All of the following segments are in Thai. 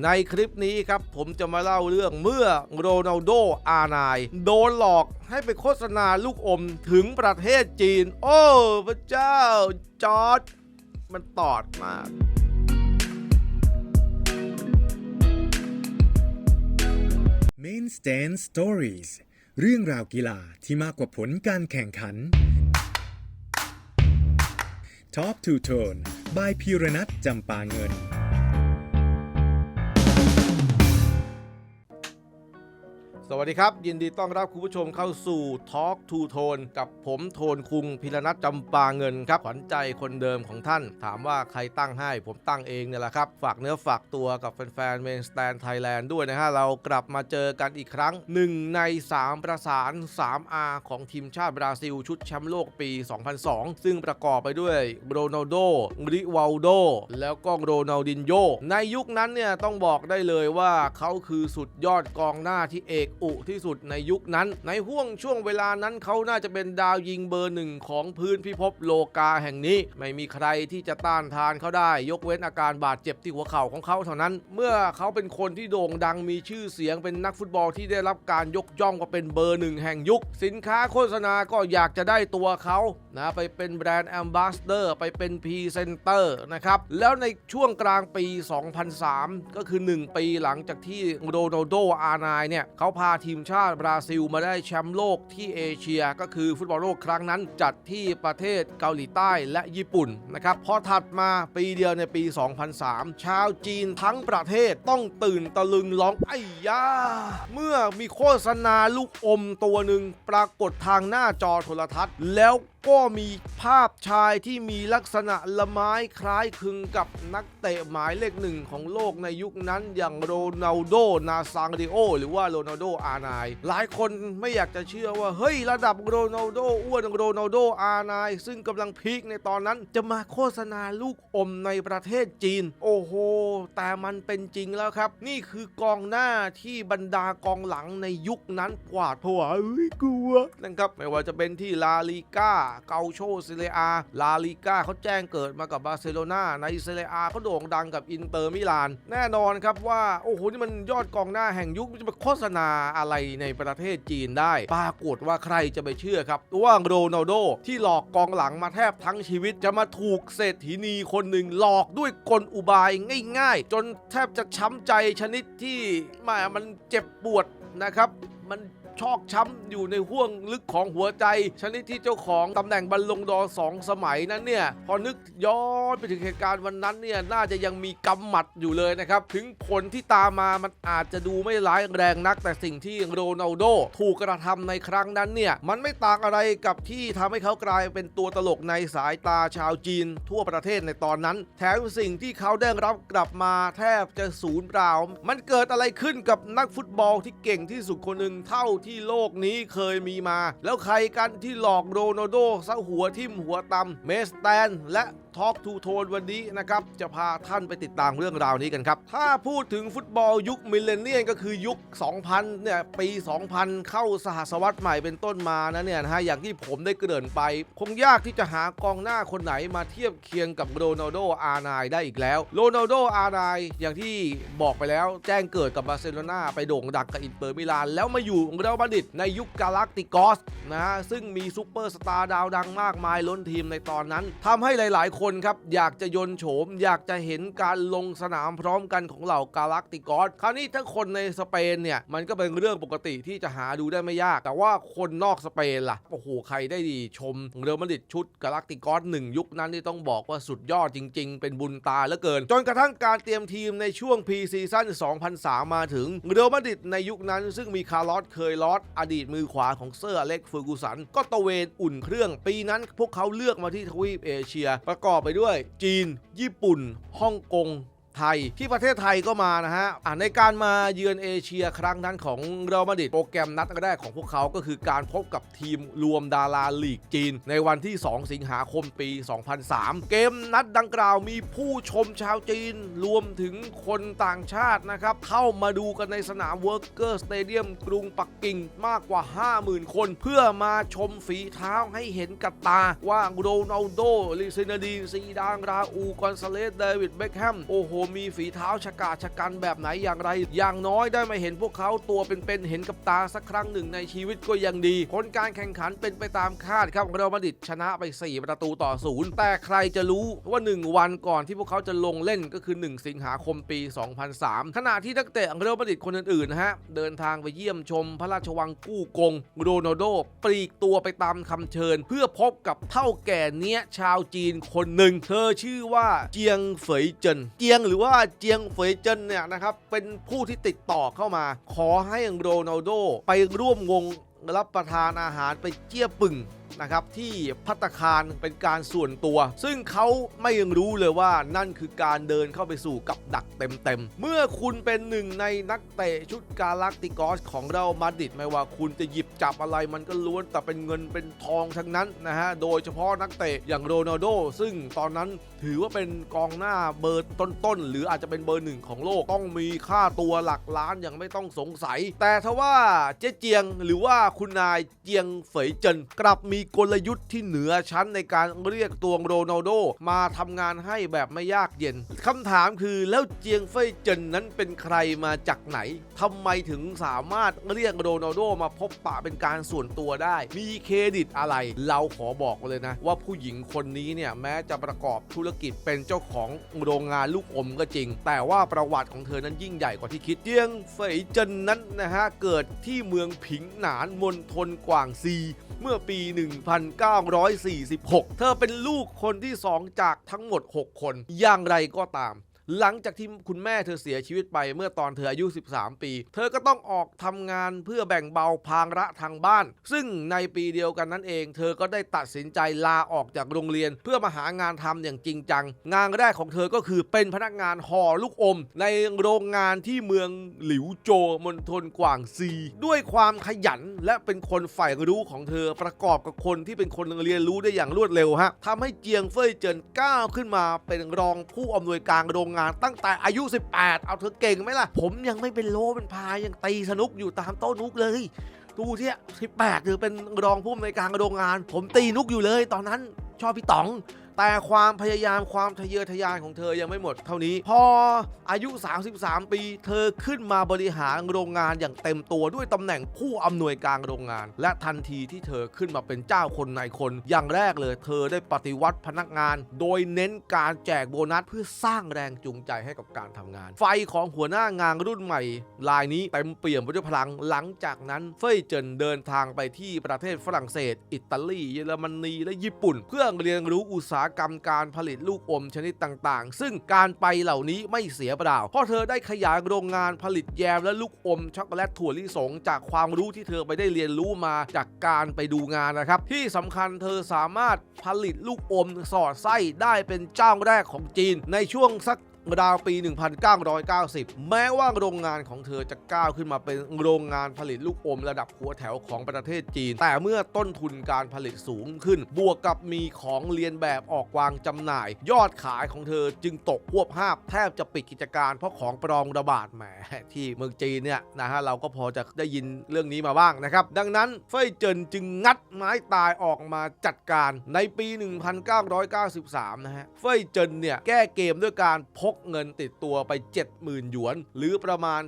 ในคลิปนี้ครับผมจะมาเล่าเรื่องเมื่อโรนัลโดอาร์ไนน์โดนหลอกให้ไปโฆษณาลูกอมถึงประเทศจีน โอ้พระเจ้า จอร์ดมันตอดมาก Main Stand Stories เรื่องราวกีฬาที่มากกว่าผลการแข่งขัน Talk to Tone by พีรนัทจำปาเงิน สวัสดีครับ ยินดีต้อนรับคุณผู้ชมเข้าสู่ Talk to Tone กับผมโทนคุงพิรนัทจำปาเงินครับขวัญใจคนเดิมของท่าน ถามว่าใครตั้งให้ผมตั้งเองเนี่ยแหละครับ ฝากเนื้อฝากตัวกับแฟนๆ Main Stand Thailand ด้วยนะฮะเรากลับมาเจอกันอีกครั้ง 1 ใน 3 ประสาน 3R ของทีมชาติบราซิล ชุดแชมป์โลกปี 2002 ซึ่งประกอบไปด้วยโรนัลโดริวัลโดแล้วก็โรนัลดินโยในยุคนั้นเนี่ยต้องบอกได้เลยว่าเขาคือสุดยอดกองหน้าที่เอกอุที่สุดในยุคนั้น ในห่วงช่วงเวลานั้นเขาน่าจะเป็นดาวยิงเบอร์หนึ่งของพื้นพิภพโลกาแห่งนี้ ไม่มีใครที่จะต้านทานเขาได้ ยกเว้นอาการบาดเจ็บที่หัวเข่าของเขาเท่านั้น เมื่อเขาเป็นคนที่โด่งดังมีชื่อเสียงเป็นนักฟุตบอลที่ได้รับการยกย่องว่าเป็นเบอร์หนึ่งแห่งยุค สินค้าโฆษณาก็อยากจะได้ตัวเขานะไปเป็นแบรนด์แอมบาสเดอร์ไปเป็นพรีเซนเตอร์นะครับแล้วในช่วงกลางปี 2003 ก็คือ 1 ปีหลังจากที่โรนัลโดอาร์นน์เนี่ยเขาพาทีมชาติบราซิลมาได้แชมป์โลกที่เอเชียก็คือฟุตบอลโลกครั้งนั้นจัดที่ประเทศเกาหลีใต้และญี่ปุ่นนะครับพอถัดมาปีเดียวในปี 2003 ชาวจีนทั้งประเทศต้องตื่นตะลึงร้องไอ้ยาเมื่อมีโฆษณาลูกอมตัวหนึ่งปรากฏทางหน้าจอโทรทัศน์ แล้ว ก็มีภาพชายที่มีลักษณะละไม้คล้ายคลึงกับนักเตะหมายเลขหนึ่งของโลกในยุคนั้นอย่างโรนัลโด นาซางดิโอ หรือว่าโรนัลโด อาร์ไนน์หลายคนไม่อยากจะเชื่อว่า เฮ้ย ระดับโรนัลโด อ้วนโรนัลโด อาร์ไนน์ซึ่งกำลังพีคในตอนนั้นจะมาโฆษณาลูกอมในประเทศจีน โอ้โห แต่มันเป็นจริงแล้วครับ นี่คือกองหน้าที่บรรดากองหลังในยุคนั้นกวาดผวาเอ้ยกลัวนะครับไม่ว่าจะเป็นที่ลาลิก้าเกาโชเซเลอาลาลิก้าเขาแจ้งเกิดมากับบาร์เซโลนาในเซเรียอาเขาโด่งดังกับอินเตอร์มิลาน แน่นอนครับว่า โอ้โห นี่มันยอดกองหน้าแห่งยุคจะมาโฆษณาอะไรในประเทศจีนได้ ปรากฏว่าใครจะไปเชื่อครับว่าโรนัลโดที่หลอกกองหลังมาแทบทั้งชีวิตจะมาถูกเศรษฐีนีคนหนึ่งหลอกด้วยกลอุบายง่าย ๆ จนแทบจะช้ำใจชนิดที่แมามันเจ็บปวดนะครับ มัน ชอกช้ำอยู่ในห่วงลึกของหัวใจ ชนิดที่เจ้าของตำแหน่งบอลลงดอสองสมัยนั้นเนี่ย พอนึกย้อนไปถึงเหตุการณ์วันนั้นเนี่ย น่าจะยังมีกำหมัดอยู่เลยนะครับ ถึงผลที่ตามมามันอาจจะดูไม่ร้ายแรงนัก แต่สิ่งที่โรนัลโดถูกกระทำในครั้งนั้นเนี่ย มันไม่ต่างอะไรกับที่ทำให้เขากลายเป็นตัวตลกในสายตาชาวจีน ทั่วประเทศในตอนนั้น แถมสิ่งที่เขาได้รับกลับมาแทบจะศูนย์เปล่า มันเกิดอะไรขึ้นกับนักฟุตบอลที่เก่งที่สุดคนหนึ่งเท่าที่โลกนี้เคยมีมา แล้วใครกันที่หลอกโรนัลโดซะหัวทิ่มหัวตำเมสแตนและ ทอ k ทูโทนวันนี้นะครับ จะพาท่านไปติดตามเรื่องราวนี้กันครับ ถ้าพูดถึงฟุตบอลยุคมิเลเนียนก็คือยุค 2000 เนี่ย ปี 2000 เข้าสหศตวรรษใหม่เป็นต้นมานะเนี่ยนะฮะ อย่างที่ผมได้เกริ่นไป คงยากที่จะหากองหน้าคนไหนมาเทียบเคียงกับโรนัลโดอาร์ไนได้อีกแล้วโรนัลโดอาร์ไนอย่างที่บอกไปแล้วแจ้งเกิดกับบาร์เซโลนาไปโด่งดังกับอินเตอร์มิลานแล้วมาอยู่เรอัลมาดริดในยุคกาล็กติกอสนะฮะซึ่งมีซูเปอร์สตาร์ดาวดังมากมายล้นทีมในตอนนั้นทำให้หลาย ๆ คนครับอยากจะยนโฉม อยากจะเห็นการลงสนามพร้อมกันของเหล่ากาล็กติกอสคราวนี้ถ้าคนในสเปนเนี่ยมันก็เป็นเรื่องปกติที่จะหาดูได้ไม่ยาก แต่ว่าคนนอกสเปนล่ะโอ้โหใครได้ดีชมเรอัลมาดริดชุดกาล็กติกอสหนึ่งยุคนั้นนี่ต้องบอกว่าสุดยอดจริง ๆ เป็นบุญตาเหลือเกิน จนกระทั่งการเตรียมทีมในช่วงพรีซีซั่น2003 มาถึงเรอัลมาดริดในยุคนั้นซึ่งมีคาร์ลอสเคยลอสอดีตมือขวาของเซอร์อเล็กเฟอร์กูสันก็ตระเวนอุ่นเครื่อง ปีนั้นพวกเขาเลือกมาที่ทวีปเอเชียประกอบไปด้วย จีน ญี่ปุ่น ฮ่องกง ไทย ที่ประเทศไทยก็มานะฮะอะในการมาเยือนเอเชียครั้งนั้นของเรอัลมาดริดโปรแกรมนัดแรกของพวกเขาก็คือการพบกับทีมรวมดาราลีกจีน ในวันที่ 2 สิงหาคมปี 2003 เกมนัดดังกล่าวมีผู้ชมชาวจีน รวมถึงคนต่างชาตินะครับ เข้ามาดูกันในสนามเวิร์กเกอร์สเตเดียมกรุงปักกิ่งมากกว่า 50,000 คน เพื่อมาชมฝีเท้าให้เห็นกับตาว่าโรนัลโดลิซินาดีนซีดานราอูกอนซาเลสเดวิดเบคแฮมโอ้โหมีฝีเท้าชะกาชะกันแบบไหนอย่างไร อย่างน้อยได้มาเห็นพวกเขาตัวเป็นๆเห็นกับตาสักครั้งหนึ่งในชีวิตก็ยังดี ผลการแข่งขันเป็นไปตามคาดครับเรอัลมาดริดชนะไป 4 ประตูต่อศูนย์แต่ใครจะรู้ว่า 1 วันก่อนที่พวกเขาจะลงเล่นก็คือ 1 สิงหาคมปี 2003 ขณะที่นักเตะเรอัลมาดริดคนอื่นๆนะฮะเดินทางไปเยี่ยมชมพระราชวังกู้กงโรนัลโดปลีกตัวไปตามคำเชิญ เพื่อพบกับเท่าแก่เนี้ยชาวจีนคนหนึ่ง เธอชื่อว่าเจียงเฟยเจินเจียงหรือรือว่าเจียงเฟยเจินเนี่ยนะครับเป็นผู้ที่ติดต่อเข้ามา ขอให้โรนัลโดไปร่วมวงรับประทานอาหารไปเจี้ยปึ่ง นะครับที่พัตคารเป็นการส่วนตัว ซึ่งเขาไม่ยังรู้เลยว่านั่นคือการเดินเข้าไปสู่กับดักเต็มๆ เมื่อคุณเป็นหนึ่งในนักเตะชุดกาลักติกอสของเรามาดริดไม่ว่าคุณจะหยิบจับอะไรมันก็ล้วนแต่เป็นเงินเป็นทองทั้งนั้นนะฮะ โดยเฉพาะนักเตะอย่างโรนัลโดซึ่งตอนนั้นถือว่าเป็นกองหน้าเบอร์ต้นๆ หรืออาจจะเป็นเบอร์หนึ่งของโลกต้องมีค่าตัวหลักล้านอย่างไม่ต้องสงสัย แต่ทว่าเจ๊เจียงหรือว่าคุณนายเจียงเฟยเจินกลับมีกลยุทธ์ที่เหนือชั้นในการเรียกตัวโรนัลโดมาทำงานให้แบบไม่ยากเย็นคำถามคือแล้วเจียงเฟยเจินนั้นเป็นใครมาจากไหนทำไมถึงสามารถเรียกโรนัลโดมาพบปะเป็นการส่วนตัวได้ มีเครดิตอะไร เราขอบอกเลยนะ ว่าผู้หญิงคนนี้เนี่ยแม้จะประกอบธุรกิจเป็นเจ้าของโรงงานลูกอมก็จริง แต่ว่าประวัติของเธอนั้นยิ่งใหญ่กว่าที่คิดเจียงเฟยเจินนั้นนะฮะเกิดที่เมืองผิงหนานมณฑลกวางซี เมื่อปี1946 เธอเป็นลูกคนที่ 2 จากทั้งหมด 6 คน อย่างไรก็ตาม หลังจากที่คุณแม่เธอเสียชีวิตไปเมื่อตอนเธออายุ 13 ปี เธอก็ต้องออกทำงานเพื่อแบ่งเบาภาระทางบ้าน ซึ่งในปีเดียวกันนั้นเอง เธอก็ได้ตัดสินใจลาออกจากโรงเรียน เพื่อมาหางานทำอย่างจริงจัง งานแรกของเธอก็คือเป็นพนักงานห่อลูกอม ในโรงงานที่เมืองหลิวโจมณฑลกวางซี ด้วยความขยันและเป็นคนใฝ่รู้ของเธอประกอบกับคนที่เป็นคนเรียนรู้ได้อย่างรวดเร็วฮะทำให้เจียงเฟยเจินก้าวขึ้นมาเป็นรองผู้อำนวยการโรงงานตั้งแต่อายุ 18 เอาเธอเก่งไหมล่ะ ผมยังไม่เป็นโลเป็นพายยังตีสนุกอยู่ตามโต๊ะนุกเลยดูที่18เธอเป็นรองผู้อำนวยการโรงงาน ผมตีนุกอยู่เลย ตอนนั้นชอบพี่ต๋อง แต่ความพยายามความทะเยอทะยานของเธอยังไม่หมดเท่านี้ พออายุ 33 ปี เธอขึ้นมาบริหารโรงงานอย่างเต็มตัวด้วยตำแหน่งผู้อำนวยการโรงงาน และทันทีที่เธอขึ้นมาเป็นเจ้าคนนายคน อย่างแรกเลยเธอได้ปฏิวัติพนักงาน โดยเน้นการแจกโบนัสเพื่อสร้างแรงจูงใจให้กับการทำงาน ไฟของหัวหน้างานรุ่นใหม่รายนี้เต็มเปี่ยมไปด้วยพลังหลังจากนั้นเฟยเจินเดินทางไปที่ประเทศฝรั่งเศส อิตาลี เยอรมนีและญี่ปุ่น เพื่อเรียนรู้อุตสาหกรรมการผลิตลูกอมชนิดต่างๆ ซึ่งการไปเหล่านี้ไม่เสียเปล่า เพราะเธอได้ขยายโรงงานผลิตแยมและลูกอมช็อกโกแลตถั่วลิสง จากความรู้ที่เธอไปได้เรียนรู้มาจากการไปดูงานนะครับ ที่สำคัญเธอสามารถผลิตลูกอมสอดไส้ได้เป็นเจ้าแรกของจีน ในช่วงสัก ราวปี 1990 แม้ว่าโรงงานของเธอจะก้าวขึ้นมาเป็นโรงงานผลิตลูกอมระดับหัวแถวของประเทศจีน แต่เมื่อต้นทุนการผลิตสูงขึ้น บวกกับมีของเรียนแบบออกวางจำหน่าย ยอดขายของเธอจึงตกพวบภาพแทบจะปิดกิจการเพราะของปลอมระบาดแหมที่เมืองจีนเนี่ยนะฮะเราก็พอจะได้ยินเรื่องนี้มาบ้างนะครับ ดังนั้นเฟยเจินจึงงัดไม้ตายออกมาจัดการในปี 1993 นะฮะเฟยเจินเนี่ยแก้เกมด้วยการพกเงินติดตัวไป 70,000 หยวน หรือประมาณ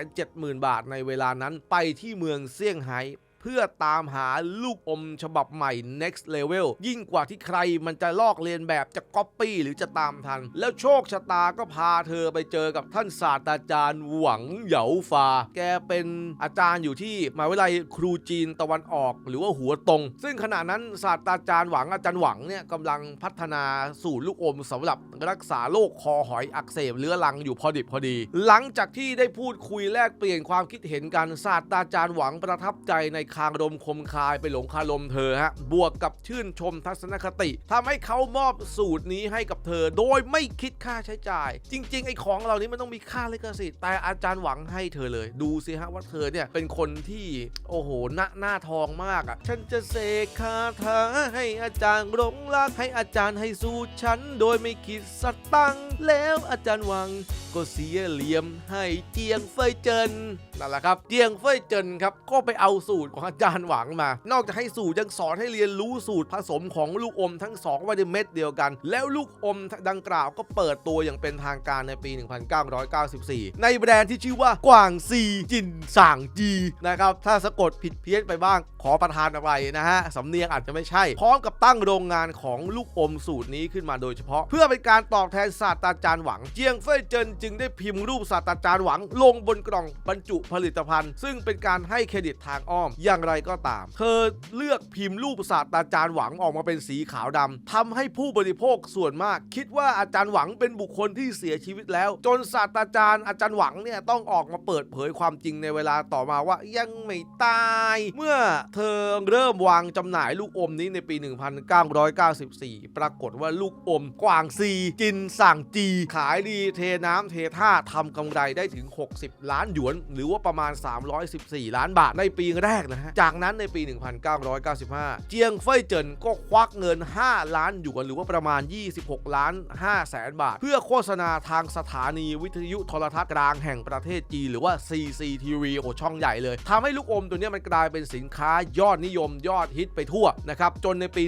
370,000 บาทในเวลานั้นไปที่เมืองเซี่ยงไฮ้ เพื่อตามหาลูกอมฉบับใหม่ next level ยิ่งกว่าที่ใครมันจะลอกเลียนแบบจะก๊อปปี้หรือจะตามทัน แล้วโชคชะตาก็พาเธอไปเจอกับท่านศาสตราจารย์หวังเหยาฟา แกเป็นอาจารย์อยู่ที่มหาวิทยาลัยครูจีนตะวันออก หรือว่าหัวตรง ซึ่งขณะนั้นศาสตราจารย์หวังอาจารย์หวังเนี่ยกำลังพัฒนาสูตรลูกอมสำหรับรักษาโรคคอหอยอักเสบเรื้อรังอยู่พอดิบพอดี หลังจากที่ได้พูดคุยแลกเปลี่ยนความคิดเห็นกันศาสตราจารย์หวังประทับใจในคางรมคมคายไปหลงคารมเธอฮะ บวกกับชื่นชมทัศนคติทำให้เขามอบสูตรนี้ให้กับเธอ โดยไม่คิดค่าใช้จ่าย จริง ๆ ไอ้ของเหล่านี้มันต้องมีค่าลิขสิทธิ์แต่อาจารย์หวังให้เธอเลย ดูสิฮะว่าเธอเนี่ยเป็นคนที่โอ้โหหน้าหน้าทองมากอะฉันจะเสกคาถาให้อาจารย์หลงรักให้อาจารย์ให้สูตรฉัน โดยไม่คิดสตังแล้วอาจารย์หวังก็เสียเหลี่ยมให้เจียงเฟยเจินนั่นแหละครับ เจียงเฟยเจินครับก็ไปเอาสูตรของอาจารย์หวังมา นอกจากให้สูตรยังสอนให้เรียนรู้สูตรผสมของลูกอมทั้งสองไว้ในเม็ดเดียวกัน แล้วลูกอมดังกล่าวก็เปิดตัวอย่างเป็นทางการในปี 1994 ในแบรนด์ที่ชื่อว่ากวางซีจินส่างจีนะครับ ถ้าสะกดผิดเพี้ยนไปบ้างขอประทานอภัยนะฮะ สำเนียงอาจจะไม่ใช่ พร้อมกับตั้งโรงงานของลูกอมสูตรนี้ขึ้นมาโดยเฉพาะ เพื่อเป็นการตอบแทนศาสตราจารย์หวัง เจียงเฟ่ยเจินจึงได้พิมพ์รูปศาสตราจารย์หวัง ลงบนกล่องบรรจุผลิตภัณฑ์ ซึ่งเป็นการให้เครดิตทางอ้อมอย่างไรก็ตาม เธอเลือกพิมพ์รูปศาสตราจารย์หวังออกมาเป็นสีขาวดำทำให้ผู้บริโภคส่วนมาก คิดว่าอาจารย์หวังเป็นบุคคลที่เสียชีวิตแล้ว จนศาสตราจารย์อาจารย์หวังเนี่ยต้องออกมาเปิดเผยความจริงในเวลาต่อมาว่ายังไม่ตาย เมื่อเธอเริ่มวางจำหน่ายลูกอมนี้ในปี 1994 ปรากฏว่าลูกอมกวางซีจินสั่งจี ขายดีเทน้ำเทท่าทำกำไรได้ถึง 60 ล้านหยวน หรือว่าประมาณ 314 ล้านบาทในปีแรกนะฮะ จากนั้นในปี 1995 เจียงเฟ่ยเจินก็ควักเงิน 5 ล้านหยวนหรือว่าประมาณ 26 ล้าน5แสนบาท เพื่อโฆษณาทางสถานีวิทยุโทรทัศน์กลางแห่งประเทศจีนหรือว่า CCTV โอ้ช่องใหญ่เลยทำให้ลูกอมตัวนี้มันกลายเป็นสินค้ายอดนิยมยอดฮิตไปทั่วนะครับ จนในปี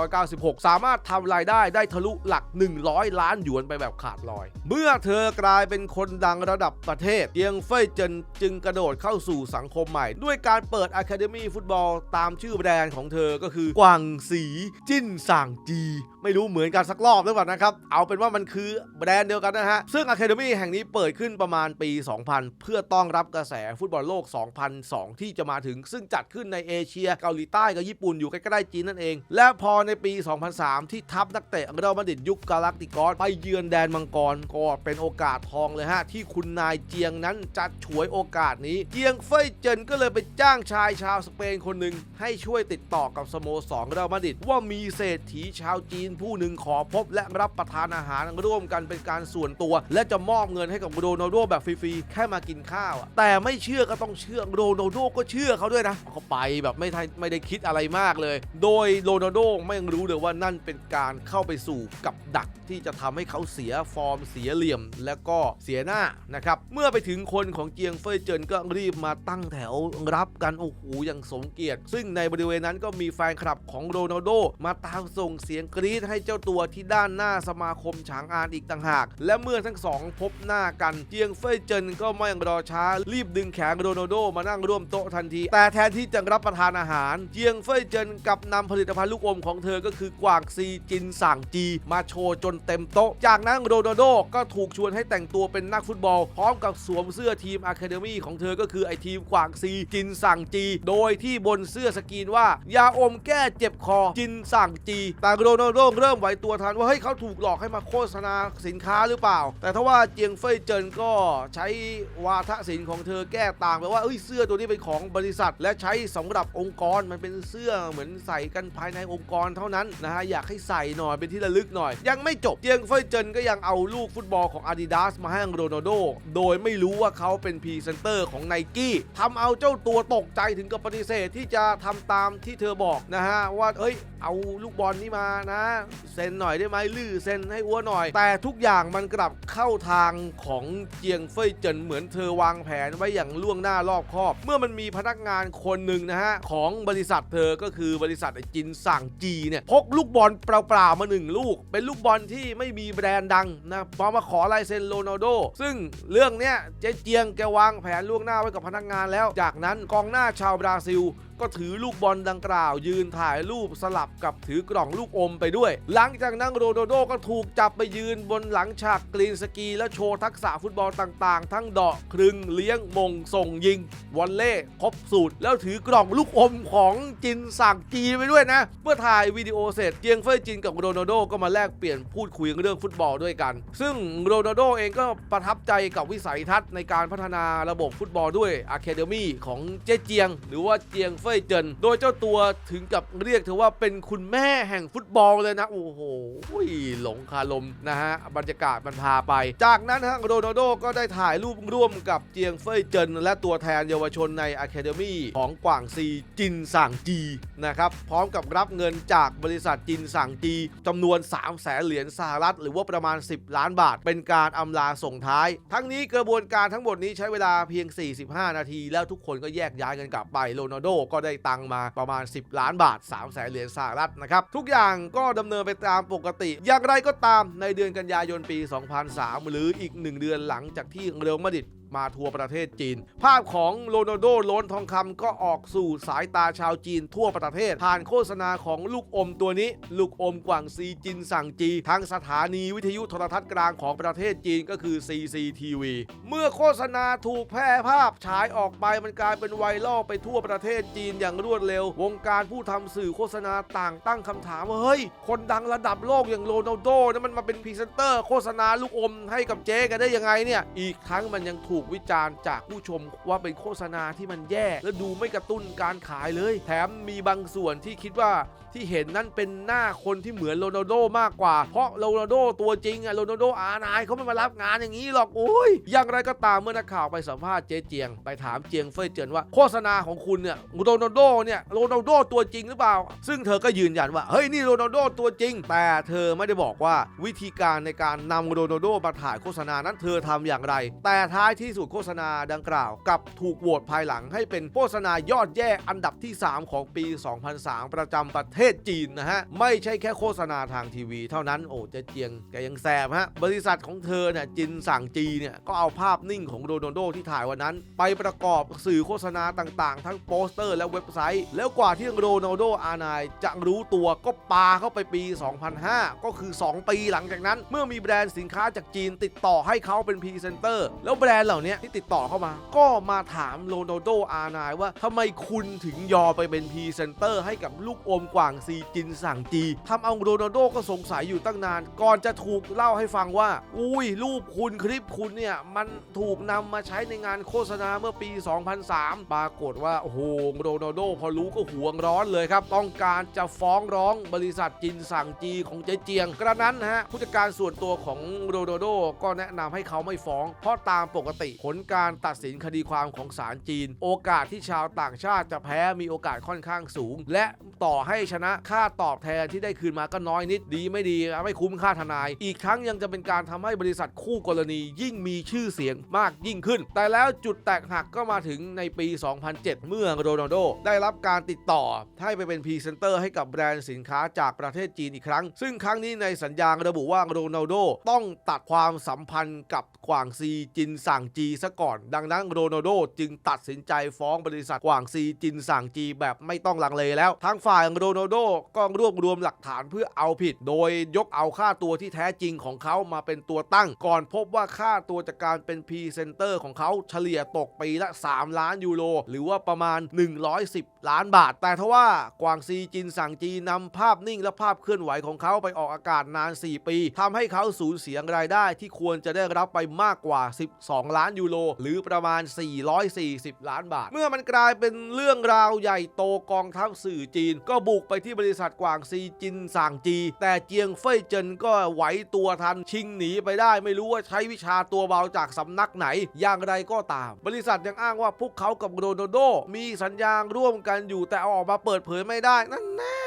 1996 สามารถทำรายได้ได้ทะลุหลัก 100 ล้านหยวนไปแบบขาดลอย เมื่อเธอกลายเป็นคนดังระดับประเทศเจียงเฟ่ยเจินจึงกระโดดเข้าสู่สังคมใหม่ ด้วยการเปิด Academy ฟุตบอลตามชื่อแบรนด์ของเธอก็คือกวางสีจิ้นส่างจี ไม่รู้เหมือนกันสักรอบหรือเปล่านะครับ เอาเป็นว่ามันคือแบรนด์เดียวกันนะฮะ ซึ่ง Academy แห่งนี้เปิดขึ้นประมาณปี 2000 เพื่อต้อนรับกระแสฟุตบอลโลก 2002 ที่จะมาถึง ซึ่งจัดขึ้นในเอเชียเกาหลีใต้กับญี่ปุ่นอยู่ใกล้ๆจีนนั่นเอง และพอในปี 2003 ที่ทัพนักเตะเรอัลมาดริดยุคกาลักติกอสไปเยือนแดนมังกรก็เป็นโอกาสทองเลยฮะที่คุณนายเจียงนั้นจะฉวยโอกาสนี้เจียงเฟยเจินก็เลยไปจ้างชายชาวสเปนคนหนึ่งให้ช่วยติดต่อกับสโมสรเรอัลมาดริดว่ามีเศรษฐีชาวจีนผู้หนึ่งขอพบและรับประทานอาหารร่วมกันเป็นการส่วนตัว และจะมอบเงินให้กับโรนัลโดแบบฟรีๆแค่มากินข้าวแต่ไม่เชื่อก็ต้องเชื่อโรนัลโดก็เชื่อเขาด้วยนะเขาไปแบบไม่ไม่ได้คิดอะไรมากเลย โดยโรนัลโดไม่รู้เลยว่านั่นเป็นการเข้าไปสู่กับดักที่จะทำให้เขาเสียฟอร์มเสียเหลี่ยม และก็เสียหน้านะครับเมื่อไปถึงคนของเจียงเฟยเจินก็รีบมาตั้งแถวรับกันโอ้โหอย่างสมเกียรติ ซึ่งในบริเวณนั้นก็มีแฟนคลับของโรนัลโดมาตามส่งเสียงกรี๊ดให้เจ้าตัวที่ด้านหน้าสมาคมฉางอานอีกต่างหาก และเมื่อทั้งสองพบหน้ากันเจียงเฟยเจินก็ไม่รอช้ารีบดึงแขนโรนัลโดมานั่งร่วมโต๊ะทันที แต่แทนที่จะรับประทานอาหาร เจียงเฟยเจินกับนำผลิตภัณฑ์ลูกอมของเธอก็คือกวางซีจินสั่งจีมาโชว์จนเต็มโต๊ะ จากนั้นโรนัลโดก็ถูกชวนให้แต่งตัวเป็นนักฟุตบอล พร้อมกับสวมเสื้อทีมอะคาเดมี่ของเธอก็คือไอทีมกวางซีจินสั่งจีโดยที่บนเสื้อสกรีนว่า ยาอมแก้เจ็บคอจินสั่งจีแต่โรนัลโดเริ่มไหวตัวทันว่าเฮ้ยเขาถูกหลอกให้มาโฆษณาสินค้าหรือเปล่า แต่ถ้าว่าเจียงเฟยเจินก็ใช้วาทศิลป์ของเธอแก้ต่างไปว่าเอ้ยเสื้อตัวนี้เป็นของบริษัท และใช้สำหรับองค์กรมันเป็นเสื้อเหมือนใส่กันภายในองค์กรเท่านั้นนะฮะอยากให้ใส่หน่อยเป็นที่ระลึกหน่อย ยังไม่จบเจียงเฟยเจินก็ยังเอาลูกฟุตบอลของ Adidas มาให้โรนัลโดโดยไม่รู้ว่าเขาเป็นพรีเซนเตอร์ของไนกี้ทำเอาเจ้าตัวตกใจถึงกับปฏิเสธที่จะทำตามที่เธอบอกนะฮะว่าเอ้ย เอาลูกบอลนี้มานะเซ็นหน่อยได้ไหมลื้อเซ็นให้อ้วหน่อย แต่ทุกอย่างมันกลับเข้าทางของเจียงเฟยเจินเหมือนเธอวางแผนไว้อย่างล่วงหน้ารอบคอบ เมื่อมันมีพนักงานคนหนึ่งนะฮะของบริษัทเธอก็คือบริษัทไอจินสั่งจีเนี่ยพกลูกบอลเปล่าๆมาหนึ่งลูก เป็นลูกบอลที่ไม่มีแบรนด์ดังนะพอมาขอลายเซ็นโรนัลโดซึ่งเรื่องเนี้ยเจ๊เจียงแกวางแผนล่วงหน้าไว้กับพนักงานแล้ว จากนั้นกองหน้าชาวบราซิลก็ถือลูกบอลดังกล่าว ยืนถ่ายรูปสลับกับถือกล่องลูกอมไปด้วย หลังจากนั้นโรนัลโดก็ถูกจับไปยืนบนหลังฉากกรีนสกี และโชว์ทักษะฟุตบอลต่างๆ ทั้งเดาะครึงเลี้ยงมงส่งยิงวอลเล่ครบสูตร แล้วถือกล่องลูกอมของจินสั่งจีไปด้วยนะ เมื่อถ่ายวิดีโอเสร็จเจียงเฟยจินกับโรนัลโดก็มาแลกเปลี่ยนพูดคุยเรื่องฟุตบอลด้วยกัน ซึ่งโรนัลโดเองก็ประทับใจกับวิสัยทัศน์ในการพัฒนาระบบฟุตบอลด้วยอะคาเดมี่ของเจเจียง หรือว่าเจียงเฟยยเจิน โดยเจ้าตัวถึงกับเรียกเธอว่าเป็นคุณแม่แห่งฟุตบอลเลยนะ โอ้โหหลงคาลมนะฮะ บรรยากาศมันพาไป จากนั้นฮะโรนัลโดก็ได้ถ่ายรูปร่วมกับเจียงเฟยเจิน และตัวแทนเยาวชนในอะคาเดมี่ของกวางซีจินสั่งจีนะครับ พร้อมกับรับเงินจากบริษัทจินสั่งจีจำนวน 3 0 0แสนเหรียญสหรัฐ หรือว่าประมาณ 10 ล้านบาท เป็นการอำลาส่งท้าย ทั้งนี้กระบวนการทั้งหมดนี้ใช้เวลาเพียง 45 นาที แล้วทุกคนก็แยกย้ายกันกลับไปโรนัลโดก็ได้ตังมาประมาณ 10 ล้านบาท3 0 0แสนเหรียญสหรัฐนะครับ ทุกอย่างก็ดำเนินไปตามปกติ อย่างไรก็ตามในเดือนกันยายนปี 2003 หรืออีก 1 เดือนหลังจากที่เรอัลมาดริด มาทัวร์ประเทศจีน ภาพของโรนัลโดโล้นทองคำก็ออกสู่สายตาชาวจีนทั่วประเทศ ผ่านโฆษณาของลูกอมตัวนี้ ลูกอมกว่างซีจินสั่งจี ทางสถานีวิทยุโทรทัศน์กลางของประเทศจีนก็คือ CCTV เมื่อโฆษณาถูกแพร่ภาพฉายออกไปมันกลายเป็นไวรัลไปทั่วประเทศจีนอย่างรวดเร็ว วงการผู้ทำสื่อโฆษณาต่างตั้งคำถามว่าเฮ้ย คนดังระดับโลกอย่างโรนัลโดนะมันมาเป็นพรีเซนเตอร์ โฆษณาลูกอมให้กับเจ๊กันได้ยังไงเนี่ย อีกทั้งมันยังถูกวิจารณ์จากผู้ชมว่าเป็นโฆษณาที่มันแย่ และดูไม่กระตุ้นการขายเลย แถมมีบางส่วนที่คิดว่าที่เห็นนั่นเป็นหน้าคนที่เหมือนโรนัลโดมากกว่า เพราะโรนัลโดตัวจริงอะโรนัลโดอาร์นายเขาไม่มารับงานอย่างนี้หรอกโอ้ยอย่างไรก็ตามเมื่อนักข่าวไปสัมภาษณ์เจ๊เจียง ไปถามเจียงเฟยเจินว่าโฆษณาของคุณเนี่ยโรนัลโดเนี่ยโรนัลโดตัวจริงหรือเปล่า ซึ่งเธอก็ยืนยันว่าเฮ้ยนี่โรนัลโดตัวจริง แต่เธอไม่ได้บอกว่าวิธีการในการนำโรนัลโดมาถ่ายโฆษณานั้นเธอทำอย่างไร แต่ท้ายที่สุดโฆษณาดังกล่าว กับถูกโหวตภายหลังให้เป็นโฆษณายอดแย่อันดับที่ 3 ของปี 2003 ประจำประเทศจีนนะฮะ ไม่ใช่แค่โฆษณาทางทีวี เท่านั้นโอ้จ๊เจียงแกยังแสบฮะ บริษัทของเธอเนี่ยจินสั่งจีเนี่ยก็เอาภาพนิ่งของโรนัลโดที่ถ่ายวันนั้น ไปประกอบสื่อโฆษณาต่างๆ ทั้งโปสเตอร์และเว็บไซต์ แล้วกว่าที่โรนัลโดอานายจะรู้ตัวก็ปาเข้าไปปี 2005 ก็คือ 2 ปีหลังจากนั้น เมื่อมีแบรนด์สินค้าจากจีนติดต่อให้เขาเป็นพรีเซนเตอร์แล้วแบรนด์เหล่านี้ที่ติดต่อเข้ามา ก็มาถามโรนัลโดอาร์นายว่าทำไมคุณถึงยอมไปเป็นพรีเซนเตอร์ให้กับลูกอมกว่างซีจินสั่งจีทำเอาโรนัลโดก็สงสัยอยู่ตั้งนาน ก่อนจะถูกเล่าให้ฟังว่า อุ้ยรูปคุณคลิปคุณเนี่ยมันถูกนำมาใช้ในงานโฆษณาเมื่อปี 2003 ปรากฏว่าโอ้โหโรนัลโดพอรู้ก็ห่วงร้อนเลยครับ ต้องการจะฟ้องร้องบริษัทจินสั่งจีของเจ๊เจียง กระนั้นนะฮะผู้จัดการส่วนตัวของโรนัลโดก็แนะนำให้เขาไม่ฟ้อง เพราะตามปกติผลการตัดสินคดีความของศาลจีน โอกาสที่ชาวต่างชาติจะแพ้มีโอกาสค่อนข้างสูง และต่อให้ชนะค่าตอบแทนที่ได้คืนมาก็น้อยนิดดีไม่ดีไม่คุ้มค่าทนาย อีกทั้งยังจะเป็นการทำให้บริษัทคู่กรณียิ่งมีชื่อเสียงมากยิ่งขึ้น แต่แล้วจุดแตกหักก็มาถึงในปี 2007 เมื่อโรนัลโด ได้รับการติดต่อ ให้ไปเป็นพรีเซนเตอร์ให้กับแบรนด์สินค้าจากประเทศจีนอีกครั้ง ซึ่งครั้งนี้ในสัญญาระบุว่าโรนัลโดต้องตัดความสัมพันธ์กับกวางซีจินสั่งจีซะก่อน ดังนั้นโรนัลโดจึงตัดสินใจฟ้องบริษัทกวางซีจินสั่งจีแบบไม่ต้องลังเลแล้ว ทางฝ่ายโรนัลโดก็รวบรวมหลักฐานเพื่อเอาผิด โดยยกเอาค่าตัวที่แท้จริงของเขามาเป็นตัวตั้ง ก่อนพบว่าค่าตัวจากการเป็นพรีเซนเตอร์ของเขาเฉลี่ยตกปีละ 3 ล้านยูโรหรือว่าประมาณ 110 ล้านบาท แต่ทว่ากวางซีจินสั่งจีนำภาพนิ่งและภาพเคลื่อนไหวของเขาไปออกอากาศนาน 4 ปีทำให้เขาสูญเสียรายได้ที่ควรจะได้รับไปมากกว่า 12 ล้านยูโรหรือประมาณ 440 ล้านบาท เมื่อมันกลายเป็นเรื่องราวใหญ่โตกองทัพสื่อจีน ก็บุกไปที่บริษัทกวางซีจินสั่งจี แต่เจียงเฟ่ยเจินก็ไหวตัวทันชิงหนีไปได้ไม่รู้ว่าใช้วิชาตัวเบาจากสำนักไหน อย่างไรก็ตาม บริษัทยังอ้างว่าพวกเขากับโรนัลโด มีสัญญาร่วมกันอยู่แต่เอาออกมาเปิดเผยไม่ได้นั่นแน่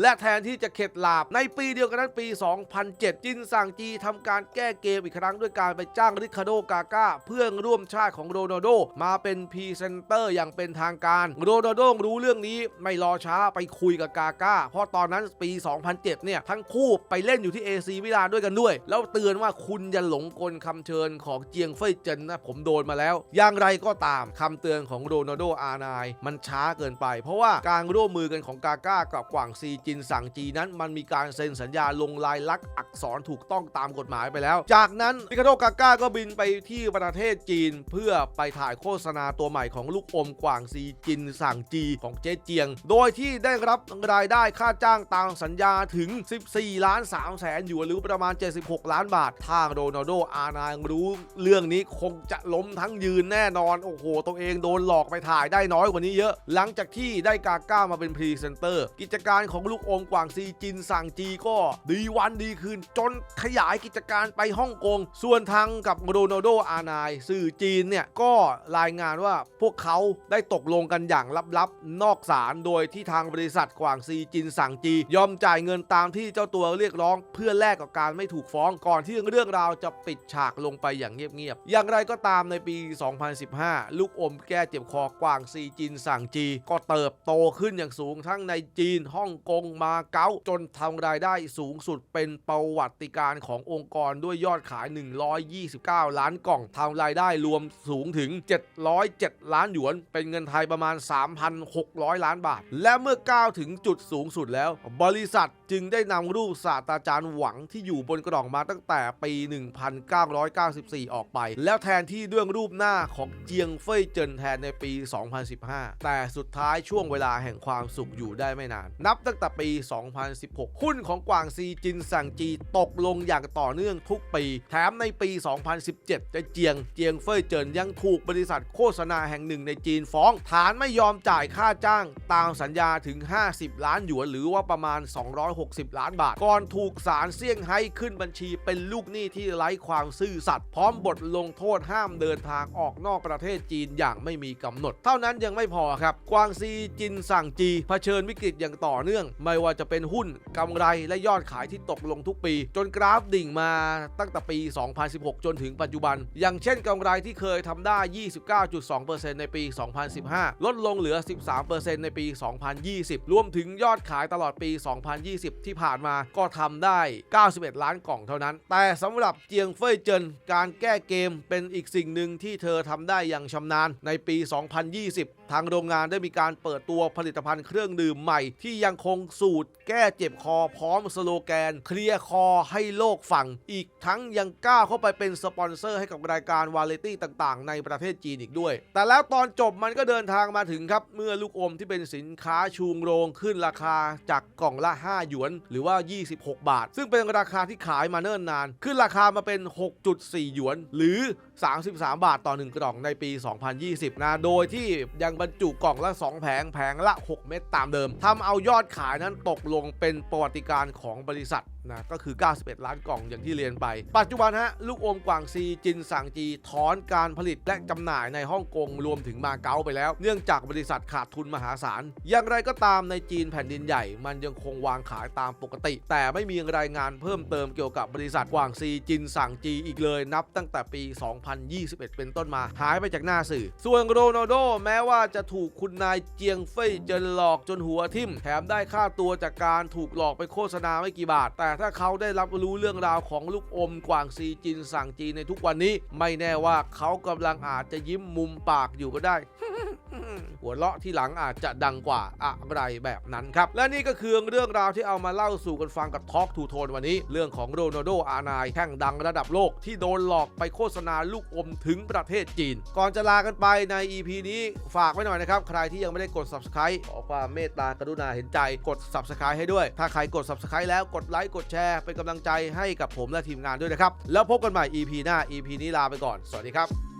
และแทนที่จะเข็ดหลาบในปีเดียวกันนั้นปี 2007 จินสั่งจีทำการแก้เกมอีกครั้งด้วยการไปจ้างริคาโดกาก้าเพื่อนร่วมชาติของโรนัลโดมาเป็นพรีเซนเตอร์อย่างเป็นทางการ โรนัลโดรู้เรื่องนี้ไม่รอช้าไปคุยกับกาก้า เพราะตอนนั้นปี 2007 เนี่ย ทั้งคู่ไปเล่นอยู่ที่ AC มิลานด้วยกันด้วย แล้วเตือนว่าคุณอย่าหลงกลคำเชิญของเจียงเฟยเจินนะผมโดนมาแล้ว อย่างไรก็ตามคำเตือนของโรนัลโดอาร์นายมันช้าเกินไป เพราะว่าการร่วมมือกันของกาก้ากับกวางซีจินสั่งจีนั้น มันมีการเซ็นสัญญาลงลายลักษณ์อักษรถูกต้องตามกฎหมายไปแล้ว จากนั้นริคาโดกาก้าก็บินไปที่ประประเทศจีน เพื่อไปถ่ายโฆษณาตัวใหม่ของลูกอมกวางซีจินสั่งจีของเจ๊เจียง โดยที่ได้รับรายได้ค่าจ้างตามสัญญาถึง 14 ล้าน3แสนหยวนหรือประมาณ 76 ล้านบาท ทางโรนัลโดอาร์นน์รู้เรื่องนี้คงจะล้มทั้งยืนแน่นอน โอ้โห ตัวเองโดนหลอกไปถ่ายได้น้อยกว่านี้เยอะ หลังจากที่ได้กาก้ามาเป็นพรีเซนเตอร์ กิจการของลูกอมกวางซีจินสั่งจีก็ดีวันดีคืนจนขยายกิจการไปฮ่องกง ส่วนทางกับโรนัลโดอาร์ไนน์สื่อจีนเนี่ยก็รายงานว่าพวกเขาได้ตกลงกันอย่างลับๆ นอกศาลโดยที่ทางบริษัทกวางซีจินสั่งจี ยอมจ่ายเงินตามที่เจ้าตัวเรียกร้อง เพื่อแลกกับการไม่ถูกฟ้องก่อนที่เรื่องราวจะปิดฉากลงไปอย่างเงียบๆ อย่างไรก็ตามในปี 2015 ลูกอมแก้เจ็บคอกวางซีจินสั่งจี ก็เติบโตขึ้นอย่างสูงทั้งในจีนฮ่องกงมาเก๊าจนทำรายได้สูงสุดเป็นประวัติการขององค์กรด้วยยอดขาย 129 ล้านกล่องทำรายได้รวมสูงถึง 707 ล้านหยวน เป็นเงินไทยประมาณ 3,600 ล้านบาท และเมื่อก้าวถึงจุดสูงสุดแล้ว บริษัทจึงได้นำรูปศาสตราจารย์หวังที่อยู่บนกล่องมาตั้งแต่ปี 1994 ออกไป แล้วแทนที่ด้วยรูปหน้าของเจียงเฟ่ยเจินแทนในปี 2015 แต่สุดท้ายช่วงเวลาแห่งความสุขอยู่ได้ไม่นาน นับตั้งแต่ปี 2016 หุ้นของกวางซีจินสั่งจีตกลงอย่างต่อเนื่องทุกปี แถมในปี 2017 จะเจียงเจียงเฟ่ยเจินยังถูกบริษัทโฆษณาแห่งหนึ่งในจีนฟ้อง ฐานไม่ยอมจ่ายค่าจ้างตามสัญญาถึง 50 ล้านหยวนหรือว่าประมาณ 260 ล้านบาท ก่อนถูกศาลเซี่ยงไฮ้ขึ้นบัญชีเป็นลูกหนี้ที่ไร้ความซื่อสัตย์พร้อมบทลงโทษห้ามเดินทางออกนอกประเทศจีนอย่างไม่มีกำหนด เท่านั้นยังไม่พอครับ กวางซีจินสั่งจีเผชิญวิกฤตอย่างต่อเนื่อง ไม่ว่าจะเป็นหุ้นกำไรและยอดขายที่ตกลงทุกปี จนกราฟดิ่งมาตั้งแต่ปี 2016 จนถึงปัจจุบันย่างเช่นกำไรที่เคยทำได้ 29.2%ในปี 2015 ลดลงเหลือ 13%ในปี 2020 รวมถึงยอดขายตลอดปี 2020 ที่ผ่านมาก็ทำได้ 91 ล้านกล่องเท่านั้น แต่สำหรับเจียงเฟ่ยเจิน การแก้เกมเป็นอีกสิ่งหนึ่งที่เธอทำได้อย่างชำนาญในปี 2020 ทางโรงงานได้มีการเปิดตัวผลิตภัณฑ์เครื่องดื่มใหม่ ที่ยังคงสูตร แก้เจ็บคอพร้อมสโลแกน เคลียร์คอให้โลกฟัง อีกทั้งยังก้าวเข้าไปเป็นสปอนเซอร์ให้กับรายการการวาเลตี้ต่างๆ ในประเทศจีนอีกด้วย แต่แล้วตอนจบมันก็เดินทางมาถึงครับ เมื่อลูกอมที่เป็นสินค้าชูงโรงขึ้นราคาจากกล่องละ 5 หยวน หรือว่า 26 บาท ซึ่งเป็นราคาที่ขายมาเนิ่นนาน ขึ้นราคามาเป็น 6.4 หยวน หรือ 33 บาทต่อ 1 กล่องในปี 2020 นะ โดยที่ยังบรรจุกล่องละ 2 แผง แผงละ 6 เม็ดตามเดิมทำเอายอดขายนั้นตกลงเป็นประวัติการณ์ของบริษัท นะก็คือ 91 ล้านกล่องอย่างที่เรียนไป ปัจจุบันฮะ ลูกอมกวางซีจินสังจีถอนการผลิตและจำหน่ายในฮ่องกงรวมถึงมาเก๊าไปแล้ว เนื่องจากบริษัทขาดทุนมหาศาล อย่างไรก็ตามในจีนแผ่นดินใหญ่ มันยังคงวางขายตามปกติ แต่ไม่มีรายงานเพิ่มเติมเกี่ยวกับบริษัทกวางซีจินสังจีอีกเลยนับตั้งแต่ปี 2021 เป็นต้นมาหายไปจากหน้าสื่อ ส่วนโรนัลโดแม้ว่าจะถูกคุณนายเจียงเฟยเจินหลอกจนหัวทิ่มแถมได้ค่าตัวจากการถูกหลอกไปโฆษณาไม่กี่บาทแต่ถ้าเขาได้รับรู้เรื่องราวของลูกอมกวางซีจินสั่งจีในทุกวันนี้ ไม่แน่ว่าเขากำลังอาจจะยิ้มมุมปากอยู่ก็ได้ หัวเราะที่หลังอาจจะดังกว่าอะไรแบบนั้นครับ และนี่ก็คือเรื่องราวที่เอามาเล่าสู่กันฟังกับทอล์กทูโทนวันนี้ เรื่องของโรนัลโดอาร์ไนน์แข่งดังระดับโลกที่โดนหลอกไปโฆษณาลูกอมถึงประเทศจีน ก่อนจะลากันไปใน EP นี้ฝากไว้หน่อยนะครับ ใครที่ยังไม่ได้กด subscribe ขอความเมตตากรุณาเห็นใจกด subscribe ให้ด้วย ถ้าใครกด subscribe แล้วกดไลค์กดแชร์เป็นกำลังใจให้กับผมและทีมงานด้วยนะครับแล้วพบกันใหม่ EP หน้า EP นี้ลาไปก่อน สวัสดีครับ